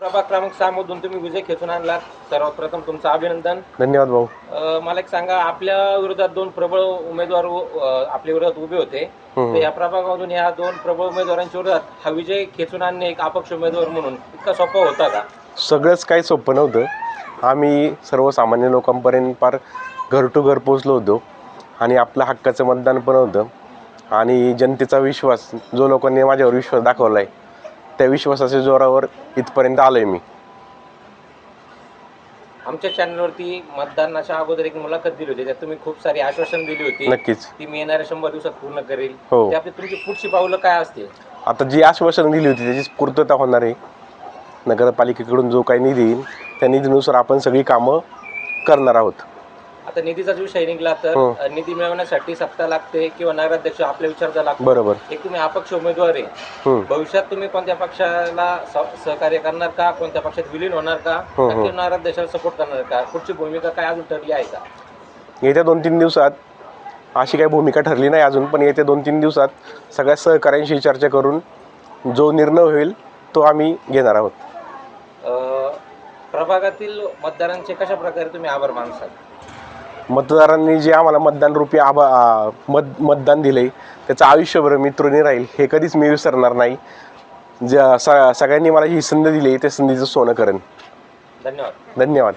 प्रभाग क्रमांक सहा मधून तुम्ही विजय खेचून आणलात. सर्वात प्रथम तुमचं अभिनंदन. धन्यवाद भाऊ. अ, मला एक सांगा आपल्या विरोधात दोन प्रबळ उमेदवार अ, आपल्या विरोधात उभे होते. तर या प्रभागामधून या दोन प्रबळ उमेदवारांच्या विरोधात हा विजय खेचून आणणे एक अपक्ष उमेदवार म्हणून इतका सोपा होता का? सगळंच काही सोपं नव्हतं. आम्ही सर्वसामान्य लोकांपर्यंत फार घर टू घर पोचलो होतो. आणि आपलं हक्काचं मतदान पण होतं. आणि जनतेचा विश्वास जो लोकांनी माझ्यावर विश्वास दाखवला आहे त्या विश्वासाच्या जोरावर इथपर्यंत आलो आहे मी. आमच्या चॅनलवरती मतदानाच्या अगोदर एक मुलाखत दिली होती त्यात तुम्ही खूप सारी आश्वासन दिली होती नक्कीच. ती मी येणाऱ्या शंभर दिवसात पूर्ण करेल. हो. ते आपली तुमची पुढची पावलं काय असतील? आता जी आश्वासन दिली होती त्याची पूर्तता होणार आहे. नगरपालिकेकडून जो काही निधी येईल त्या निधीनुसार आपण सगळी कामं करणार आहोत. आता निधीचाच विषय निघला तर हो. निधी मिळवण्यासाठी सत्ता लागते किंवा नगराध्यक्ष आपल्या विचारचा लागतो. बरोबर. एक तुम्ही अपक्ष उमेदवार आहे. हम्म. भविष्यात तुम्ही कोणत्या पक्षाला सहकार्य करणार का? कोणत्या पक्षात विलीन होणार का? हो, हो. नगराध्यक्षाला सपोर्ट करणार का? पुढची भूमिका काय अजून ठरली आहे का? येत्या दोन तीन दिवसात अशी काही भूमिका ठरली नाही अजून पण येत्या दोन तीन दिवसात सगळ्या सहकाऱ्यांशी चर्चा करून जो निर्णय होईल तो आम्ही घेणार आहोत. अ, प्रभागातील मतदारांचे कशा प्रकारे तुम्ही आभार मानसाल? मतदारांनी जे आम्हाला मतदान रूपी आबा आ, मत मतदान दिले त्याचं आयुष्यभर मी तृणी राहील हे कधीच मी विसरणार नाही. ज्या स सगळ्यांनी मला ही संधी दिली त्या संधीचं सोनं करेन. धन्यवाद. धन्यवाद.